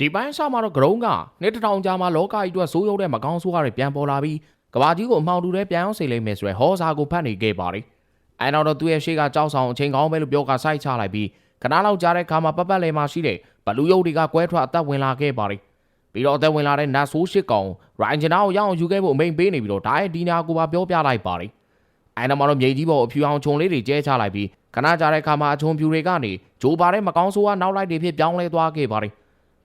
ဒီပိုင်းဆောက်မှာတော့ဂရုံးကနှစ်တစ်ထောင်ကြာမှာလောကကြီးအတွက်စိုးရုံတဲ့မကောင်းဆိုးကားတွေပြန်ပေါ်လာပြီးကဘာကြီးကိုအမှောင်တူတဲ့ပြန်အောင်စေလိမ့်မယ်ဆိုရယ်ဟောစာကိုဖတ်နေခဲ့ပါတယ်။အဲနောက်တော့သူ့ရဲ့ရှေ့ကကြောက်ဆောင်အချိန်ကောင်းပဲလို့ပြောကစိုက်ချလိုက်ပြီးခဏလောက်ကြာတဲ့ခါမှာပတ်ပတ်လည်မှာရှိတဲ့ဘလူးယုတ်တွေကကွဲထွက်အသက်ဝင်လာခဲ့ပါတယ်။ပြီးတော့အသက်ဝင်လာတဲ့နတ်ဆိုးရှစ်ကောင်ရိုင်ဂျနာကိုရောက်အောင်ယူခဲ့ဖို့အမိန်ပေးနေပြီးတော့ဒါရဲ့ဒီနာကိုပါပြောပြလိုက်ပါတယ်။အဲနောက်မှာတော့မြေကြီးပေါ်အဖြူအောင်ခြုံလေးတွေကျဲချလိုက်ပြီးခဏကြာတဲ့ခါမှာအချုံဖြူတွေကနေဂျိုးပါတဲ့မကောင်းဆိုးကနောက်လိုက်တွေဖြစ်ပြောင်းလဲသွားခဲ့ပါတယ်။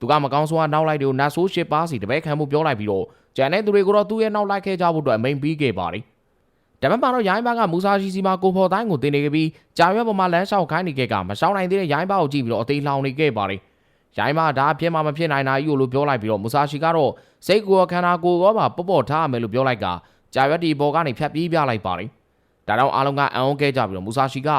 သူကမကောင်းဆိုးကနောက်လိုက်တွေကိုနတ်ဆိုးရှစ်ပါးစီတပည့်ခံမှုပြောလိုက်ပြီးတော့ဂျန်တဲ့သူတွေကိုတော့သူ့ရဲ့နောက်လိုက်ခဲ့ကြဖို့အတွက်အမိန်ပေးခဲ့ပါတယ်။ဒါပေမဲ့တော့ရိုင်းဘကမူဆာရှိစီမှာကိုဖော်တိုင်းကိုတင်နေခဲ့ပြီးကြာရွက်ပေါ်မှာလမ်းလျှောက်ခိုင်းနေခဲ့ကမရှောင်းနိုင်သေးတဲ့ရိုင်းဘကိုကြည့်ပြီးတော့အသေးလောင်နေခဲ့ပါတယ်။ရိုင်းဘဒါအဖြစ်မှမဖြစ်နိုင်တာကြီးကိုလို့ပြောလိုက်ပြီးတော့မူဆာရှိကတော့စိတ်ကိုယ်ခန္ဓာကိုယ်ရောပါပေါ့ပေါ့ထားရမယ်လို့ပြောလိုက်ကကြာရွက်ဒီပေါ်ကနေဖြတ်ပြေးပြလိုက်ပါတယ်။ဒါတော့အားလုံးကအံ့ဩခဲ့ကြပြီးတော့မူဆာရှိက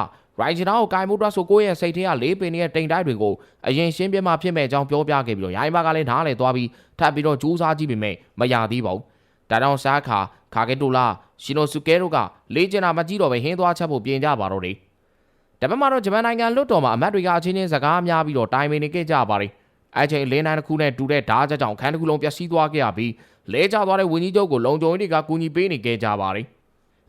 ရိုင်ဂျနာကိုကင်မှုအတွက်ဆိုကိုယ့်ရဲ့စိတ်ထဲကလေးပင်ရဲ့တိမ်တိုက်တွေကိုအရင်ရှင်းပြမှဖြစ်မဲ့အကြောင်းပြောပြခဲ့ပြီးတော့ရိုင်းမကလည်းနားလေသွားပြီးထပ်ပြီးတော့ကြိုးစားကြည့်ပေမဲ့မရသေးပါဘူး။ဒါကြောင့်စားခါခါကဲတိုလာရှင်နိုဆူကဲတို့ကလေးကျင်တာမကြည့်တော့ပဲဟင်းသွားချက်ဖို့ပြင်ကြပါတော့တယ်။ဒါပေမဲ့တော့ဂျပန်နိုင်ငံလွတ်တော်မှာအမတ်တွေကအချင်းချင်းစကားများပြီးတော့တိုင်ပင်နေခဲ့ကြပါတယ်။အဲချိန်လင်းနိုင်တစ်ခုနဲ့တူတဲ့ဓာတ်ကြောင့်ခန်းတစ်ခုလုံးပျက်စီးသွားခဲ့ရပြီးလဲကျသွားတဲ့ဝင်းကြီးချုပ်ကိုလုံခြုံရေးတွေကကူညီပေးနေခဲ့ကြပါတယ်။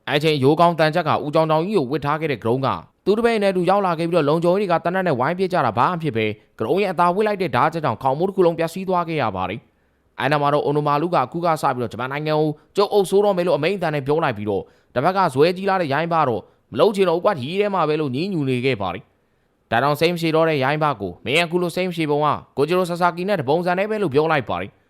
အဲချိန်ရိုးကောင်းတန်ချက်ကဦးကြောင်တောင်ကြီးကိုဝစ်ထားခဲ့တဲ့ဂရုံးကသူတပည့်နဲ့တူရောက်လာခဲ့ပြီးတော့လုံခြုံရေးတွေကတနက်နဲ့ဝိုင်းပြစ်ကြတာဘာအဖြစ်ပဲဂရုံးရဲ့အသာဝစ်လိုက်တဲ့ဓာတ်ကြောင့်ခေါင်းမိုးတစ်ခုလုံးပျက်စီးသွားခဲ့ရပါတယ်။အဲနောက်မှာတော့အိုနိုမာလူကအခုကစပြီးတော့ဂျပန်နိုင်ငံကိုကျုပ်အုပ်ဆိုးတော့မယ်လို့အမိန့်တန်နဲ့ပြောလိုက်ပြီးတော့တစ်ဖက်ကဇွဲကြီးလာတဲ့ရိုင်းပါတော့မလုံးချင်တော့ကွာဒီထဲမှာပဲလို့ညင်းညူနေခဲ့ပါတယ်။ဒါတောင်စိမ့်မရှိတော့တဲ့ရိုင်းပါကိုမင်းအခုလိုစိမ့်မရှိပုံကကိုဂျီရိုဆာဆာကီနဲ့တပုံစံနဲ့ပဲလို့ပြောလိုက်ပါတယ်။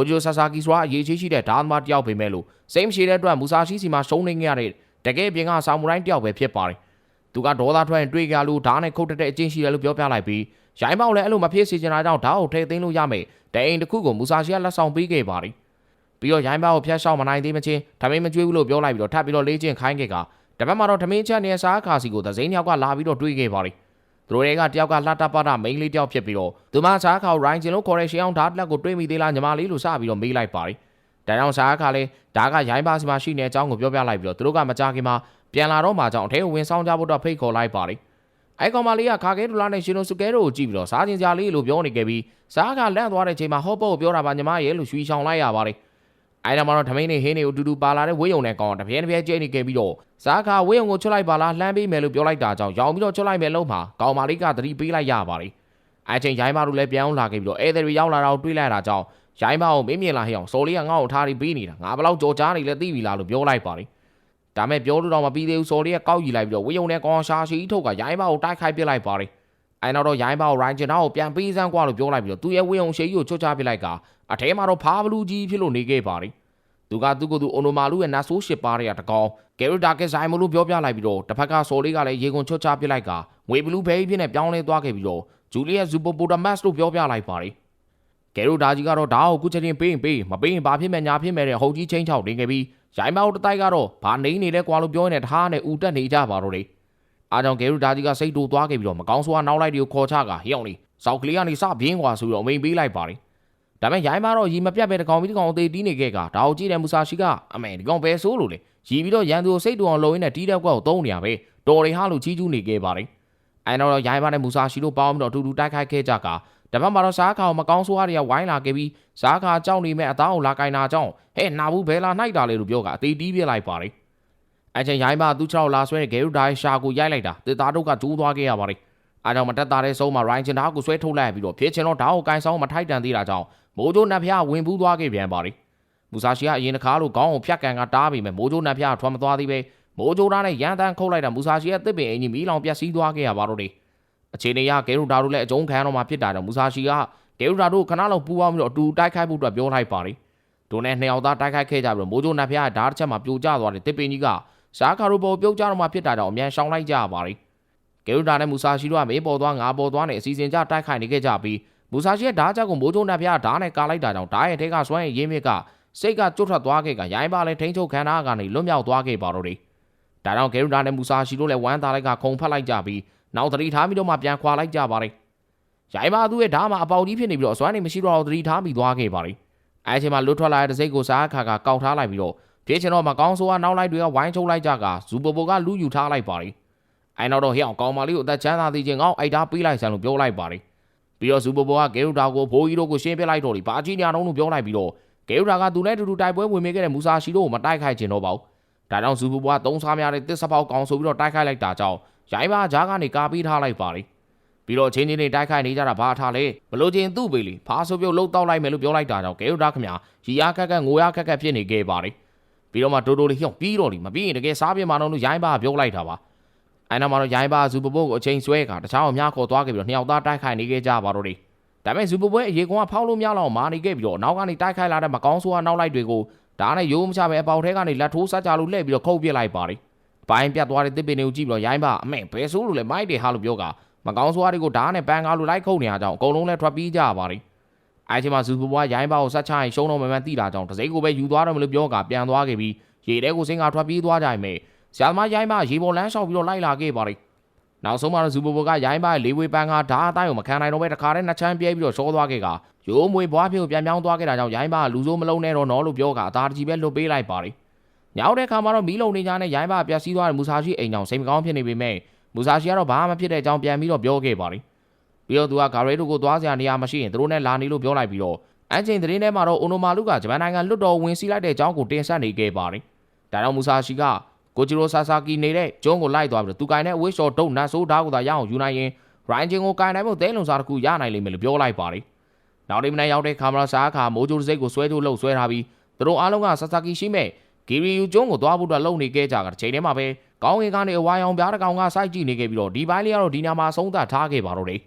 ကိုဂျီရိုဆာဆာကီဆိုတာအရေးကြီးရှိတဲ့ဓာတ်သမားတယောက်ပဲမဲ့လို့စိမ့်မရှိတဲ့အတွက်မူဆာရှိစီမှာရှုံးနေခဲ့ရတဲ့တကယ်ပြင်ကဆာမူရိုင်းတယောက်ပဲဖြစ်ပါတယ်။သူကဒေါသထွက်ရင်တွေးကြလို့ဓာတ်နဲ့ခုတ်တက်တဲ့အချင်းရှိတယ်လို့ပြောပြလိုက်ပြီးရိုင်းပေါက်လည်းအဲ့လိုမဖြစ်စေချင်တာကြောင့်ဓာတ်ကိုထိသိမ်းလို့ရမယ်။တအိမ်တစ်ခုကိုမူဆာရှိကလက်ဆောင်ပေးခဲ့ပါတယ်။ပြီးတော့ရိုင်းပေါက်ကိုဖျက်ရှောက်မနိုင်သေးမချင်းဓမင်းမကျွေးဘူးလို့ပြောလိုက်ပြီးတော့ထပ်ပြီးတော့လေးချင်းခိုင်းခဲ့ကတပတ်မှာတော့ဓမင်းချက်နေစားခါစီကိုသစိမ်းယောက်ကလာပြီးတော့တွေးခဲ့ပါတယ်။ သူတို့တွေကတယောက်ကလှတပတာမိန်းလေးတယောက်ဖြစ်ပြီးတော့သူမစားခါကိုရိုင်းကျင်လို့ခေါ်တဲ့ရှင်းအောင်ဓာတ်လက်ကိုတွေးမိသေးလားညီမလေးလို့စပြီးတော့မေးလိုက်ပါတယ်။ဒါကြောင့်စားခါလည်းဓာတ်ကရိုင်းပါစီမှာရှိနေတဲ့အကြောင်းကိုပြောပြလိုက်ပြီးတော့သူတို့ကမကြခင်မှာပြန်လာတော့မှကြောင့်အထဲကိုဝင်ဆောင်ကြဖို့တော့ဖိတ်ခေါ်လိုက်ပါတယ်။အဲကောင်မလေးကခါကဲဒူလာနဲ့ရှင်နိုစုကဲတို့ကိုကြည့်ပြီးတော့စားချင်းကြားလေးလို့ပြောနေခဲ့ပြီးစားခါလန့်သွားတဲ့ချိန်မှာဟော့ပေါ့ကိုပြောတာပါညီမရဲ့လို့ရွှီချောင်လိုက်ရပါတယ်။ အဲဒါမှတော့ထမင်းနေဟင်းနေကိုတူတူပါလာတဲ့ဝေးယုံနဲ့ကောင်တပြဲတပြဲကျဲနေခဲ့ပြီးတော့စားခါဝေးယုံကိုချွတ်လိုက်ပါလားလှမ်းပေးမယ်လို့ပြောလိုက်တာကြောင့်ရောင်ပြီးတော့ချွတ်လိုက်မယ်လို့မှာကောင်မလေးကသတိပေးလိုက်ရပါတယ်။အဲချိန်ရိုင်းမတို့လည်းပြန်အောင်လာခဲ့ပြီးတော့အဲတယ်တွေရောက်လာတာကိုတွေးလိုက်တာကြောင့်ရိုင်းမအောင်မင်းမြင်လာဟဲ့အောင်စော်လေးကငါ့ကိုထားပြီးပေးနေတာငါဘယ်လောက်ကြော်ကြားနေလဲသိပြီလားလို့ပြောလိုက်ပါတယ်။ဒါမဲ့ပြောလို့တော့မပြီးသေးဘူးစော်လေးကကောက်ယူလိုက်ပြီးတော့ဝေးယုံနဲ့ကောင်ရှာရှိထုတ်ကရိုင်းမကိုတိုက်ခိုက်ပစ်လိုက်ပါတယ်။ အဲနောက်တော့ရိုင်းမကိုရိုင်းချင်တော့ပြန်ပေးစမ်းကွာလို့ပြောလိုက်ပြီးတော့သူ့ရဲ့ဝေးယုံရှိကိုချွတ်ချပစ်လိုက်ကအထဲမှာတော့ဖားဘလူးကြီးဖြစ်လို့နေခဲ့ပါတယ်။သူကသူ့ကိုယ်သူအိုနိုမာလူရဲ့နတ်ဆိုးရှစ်ပါးတွေကတကောင်ဂယ်ရတာကက်ဆိုင်မလို့ပြောပြလိုက်ပြီးတော့တစ်ဖက်ကစော်လေးကလည်းရေကုန်ချွတ်ချပစ်လိုက်ကငွေဘလူးဘဲကြီးဖြစ်နေပြောင်းလဲသွားခဲ့ပြီးတော့ဂျူလီယက်ဇူပိုပိုတမတ်လို့ပြောပြလိုက်ပါတယ်ကယ်ရိုဒါကြီးကတော့ဓာတ်ကိုကုချက်ချင်းပေးရင်ပေးမပေးရင်ဘာဖြစ်မဲ့ညာဖြစ်မဲ့တဲ့ဟုတ်ကြီးချင်းချောက်နေခဲ့ပြီးရိုင်းမောက်တတိုက်ကတော့ဘာနေနေလဲကွာလို့ပြောနေတဲ့ထားနဲ့ဦးတက်နေကြပါတော့လေ အားကြောင့်ကယ်ရိုဒါကြီးကစိတ်တူသွားခဲ့ပြီးတော့မကောင်းဆိုးကနောက်လိုက်တွေကိုခေါ်ချကဟိအောင်နေစောက်ကလေးကနေစပြင်းကွာဆိုပြီးတော့အမိန်ပေးလိုက်ပါတယ်ဒါပေမဲ့ရိုင်းမတော့ရီမပြတ်ပဲတကောင်ပြီးတကောင်သေးတီးနေခဲ့ကဒါကိုကြည့်တဲ့မူဆာရှိကအမေဒီကောင်ပဲဆိုးလို့လေရီပြီးတော့ရန်သူကိုစိတ်တူအောင်လုံရင်းနဲ့တီးတဲ့ကွက်ကိုသုံးနေရပဲတော်ရီဟာလို့ချီးကျူးနေခဲ့ပါတယ်အဲတော့ရိုင်းမနဲ့မူဆာရှိတို့ပေါင်းပြီးတော့အတူတူတိုက်ခိုက်ခဲ့ကြကတပတ်မှာတော့စားခါကိုမကောင်းဆိုးရတွေကဝိုင်းလာခဲ့ပြီးစားခါကြောက်နေမဲ့အသားကိုလာကင်တာကြောင့်ဟဲ့နာဘူးဘဲလာနှိုက်တာလေလို့ပြောကအသေးတီးပြလိုက်ပါတယ် အချင်းရိုင်းမသူ့ချောက်လာဆွဲတဲ့ဂေရူဒိုင်းရှာကိုရိုက်လိုက်တာတေသားတို့ကကျိုးသွားခဲ့ရပါတယ်အားကြောင့်မတက်တာတဲ့ဆုံးမှာရိုင်းချင်တာကိုဆွဲထုတ်လိုက်ပြီးတော့ဖြစ်ချင်တော့ဓာတ်ကိုကင်ဆောင်မထိုက်တန်သေးတာကြောင့်မိုးကြိုးနတ်ဖျားဝင်ပူးသွားခဲ့ပြန်ပါတယ်မူဆာရှီကအရင်တစ်ခါလို့ခေါင်းကိုဖြတ်ကန်ကတားပြီးမဲ့မိုးကြိုးနတ်ဖျားထွက်မသွားသေးပဲမိုးကြိုးသားနဲ့ရန်တန်းခုတ်လိုက်တာမူဆာရှီရဲ့တစ်ပင်အင်ကြီးမီးလောင်ပျက်စီးသွားခဲ့ရပါတော့တယ်အခြေအနေရဂေရူဒါတို့လည်းအကျုံးခံရတော့မှဖြစ်တာကြောင့်မူဆာရှီကဂေရူဒါတို့ခဏလောက်ပူအောင်ပြီးတော့အတူတိုက်ခိုက်ဖို့အတွက်ပြောလိုက်ပါတယ်။ဒိုနဲ့နှစ်ယောက်သားတိုက်ခိုက်ခဲ့ကြပြီးတော့မိုးကြိုးနတ်ဖျားဓာတ်တစ်ချက်မှပြိုကျသွားတဲ့တစ်ပင်ကြီးက ရှားခါရိုပေါ်ပြုတ်ကျတော့မှဖြစ်တာကြောင့်အမြန်ရှောင်လိုက်ကြရပါတယ်။ဂေရူဒါနဲ့မူဆာရှီတို့ကမေးပေါ်သွားငါပေါ်သွားနဲ့အစီအစဉ်ကြတိုက်ခိုက်နေခဲ့ကြပြီးမူဆာရှီရဲ့ဓာတ်ချက်ကိုမိုးကြိုးနတ်ဖျားဓာတ်နဲ့ကာလိုက်တာကြောင့်ဓာတ်ရဲ့ထဲကစွမ်းရည်ရင်းမြစ်ကစိတ်ကကျွတ်ထွက်သွားခဲ့ကရိုင်းပါလဲထိန်းချုပ်ခံထားကနေလွတ်မြောက်သွားခဲ့ပါတော့တယ်။ဒါကြောင့်ဂေရူဒါနဲ့မူဆာရှီတို့လည်းဝမ်းသားလိုက်ကခုံဖတ်လိုက်ကြပြီးနောက်သတိထားပြီးတော့မှပြန်ခွာလိုက်ကြပါတယ်။ရိုင်းပါသူ့ရဲ့ဓာတ်မှာအပေါက်ကြီးဖြစ်နေပြီးတော့အစွမ်းနေမရှိတော့သတိထားပြီးသွားခဲ့ပါတယ်။အဲအချိန်မှာလွတ်ထွက်လာတဲ့စိတ်ကိုစားခါကကောက်ထားလိုက်ပြီးတော့ ဖြစ်ချင်တော့မကောင်းဆိုးကနောက်လိုက်တွေကဝိုင်းချုပ်လိုက်ကြကဇူပိုပိုကလူယူထားလိုက်ပါတယ်။အဲနောက်တော့ဟဲ့အောင်ကောင်းမလေးကိုအသက်ချမ်းသာသေးခြင်းကောင်းအိုက်တာပေးလိုက်ဆန်လို့ပြောလိုက်ပါတယ်။ပြီးတော့စူပိုဘောကဂေရုတာကိုဘိုးကြီးတို့ကိုရှင်းပြလိုက်တော့ဒီဘာကြီးညာတော့လို့ပြောလိုက်ပြီးတော့ဂေရုတာကသူနဲ့တူတူတိုက်ပွဲဝင်မိခဲ့တဲ့မူဆာရှီတို့ကိုမတိုက်ခိုက်ချင်တော့ပါဘူးဒါကြောင့်စူပိုဘောကသုံးစားများတဲ့တစ်စပေါက်ကောင်ဆိုပြီးတော့တိုက်ခိုက်လိုက်တာကြောင့်ရိုင်းပါကြားကနေကာပြီးထားလိုက်ပါလေပြီးတော့ချင်းချင်းတွေတိုက်ခိုက်နေကြတာဘာထားလဲဘလို့ချင်းသူ့ပေလေဖားဆိုပြုတ်လှုပ်တောက်လိုက်မယ်လို့ပြောလိုက်တာကြောင့်ဂေရုတာခင်ဗျာရီအားခက်ခက်ငိုရခက်ခက်ဖြစ်နေခဲ့ပါလေ ပြီးတော့မှတိုးတိုးလေးဟျောပြီးတော့လीမပြီးရင်တကယ်စားပြမတော့လို့ရိုင်းပါပြောလိုက်တာပါအဲနောက်မှာတော့ရိုင်းပါဇူပပိုးကိုအချိန်ဆွဲခါတခြားအောင်များခေါ်သွားခဲ့ပြီးတော့နှစ်ယောက်သားတိုက်ခိုက်နေခဲ့ကြပါတော့တယ်ဒါပေမဲ့ဇူပပွဲအရေကောင်ကဖောက်လို့မရတော့မာနေခဲ့ပြီးတော့နောက်ကနေတိုက်ခိုက်လာတဲ့မကောင်းဆိုးကနောက်လိုက်တွေကိုဒါနဲ့ရိုးမချပဲအပေါက်ထဲကနေလက်ထိုးဆက်ကြလို့လှည့်ပြီးတော့ခုတ်ပစ်လိုက်ပါတယ်ဘိုင်းပြတ်သွားတဲ့တစ်ပင်တွေကိုကြည့်ပြီးတော့ရိုင်းပါအမေဘယ်ဆိုးလို့လဲမိုက်တယ်ဟာလို့ပြောကမကောင်းဆိုးတွေကိုဓာတ်နဲ့ပန်းကားလို့လိုက်ခုတ်နေရကြအောင်အကုန်လုံးလဲထွက်ပြေးကြပါတ ယ်အဲချိန်မှာဇူပပွဲရိုင်းပါကိုဆက်ချရင်ရှုံးတော့မှန်မှန်တိတာကြောင့်တစိမ့်ကိုပဲယူသွားတော့မလို့ပြောကပြန်သွားခဲ့ပြီးရေထဲကိုစင်ကထွက်ပြေးသွားကြရင်မဲ့ဆရာသမားရိုင်းပါရေပေါ်လမ်းလျှောက်ပြီးတော့လိုက်လာခဲ့ပါတယ်နောက်ဆုံးမှာတော့ဇူပိုပိုကရိုင်းပါလေးဝေးပန်းကဓာအတိုင်းကိုမခံနိုင်တော့ပဲတခါတည်းနှစ်ချမ်းပြဲပြီးတော့ရှောသွားခဲ့ကရိုးမွေဘွားဖြိုပြန်ပြောင်းသွားခဲ့တာကြောင့်ရိုင်းပါလူစိုးမလုံးနဲ့တော့နော်လို့ပြောကအသာတကြီးပဲလွတ်ပေးလိုက်ပါလေ။ညောင်းတဲ့ခါမှာတော့မီးလုံနေကြတဲ့ရိုင်းပါပျက်စီးသွားတဲ့မူဆာရှိအိမ်ကြောင့်စိတ်မကောင်းဖြစ်နေပေမဲ့မူဆာရှိကတော့ဘာမှမဖြစ်တဲ့အကြောင်းပြန်ပြီးတော့ပြောခဲ့ပါလေ။ ပြီးတော့သူကဂါရဲတို့ကိုသွားစရာနေရာမရှိရင်သူတို့နဲ့လာနေလို့ပြောလိုက်ပြီးတော့အန်ချင်းသတင်းထဲမှာတော့အိုနိုမာလူကဂျပန်နိုင်ငံလွတ်တော်ဝင်စီးလိုက်တဲ့အကြောင်းကိုတင်ဆက်နေခဲ့ပါလေ။ဒါကြောင့်မူဆာရှိကကိုဂျီရိုဆာဆာကီနေတဲ့ကျွန်းကိုလိုက်သွားပြီးတော့သူကင်တဲ့အဝိရှော်ဒုတ်နတ်ဆိုးဓာတ်ကိုသာရအောင်ယူနိုင်ရင်ရိုင်းချင်းကိုကင်နိုင်ဖို့သဲလုံစားတစ်ခုရနိုင်လိမ့်မယ်လို့ပြောလိုက်ပါတယ်။နောက်နေ့မနေ့ရောက်တဲ့ခါမရာဆာအခါမိုးဂျိုစိတ်ကိုဆွဲထုတ်လှုပ်ဆွဲထားပြီးသူတို့အားလုံးကဆာဆာကီရှိမဲ့ဂီရီယူကျွန်းကိုသွားဖို့အတွက်လှုပ်နေခဲ့ကြတာတစ်ချိန်တည်းမှာပဲကောင်းကင်ကနေအဝါရောင်ပြားတစ်ကောင်ကစိုက်ကြည့်နေခဲ့ပြီးတော့ဒီပိုင်းလေးကတော့ဒီညမှာအဆုံးသတ်ထားခဲ့ပါတော့တယ်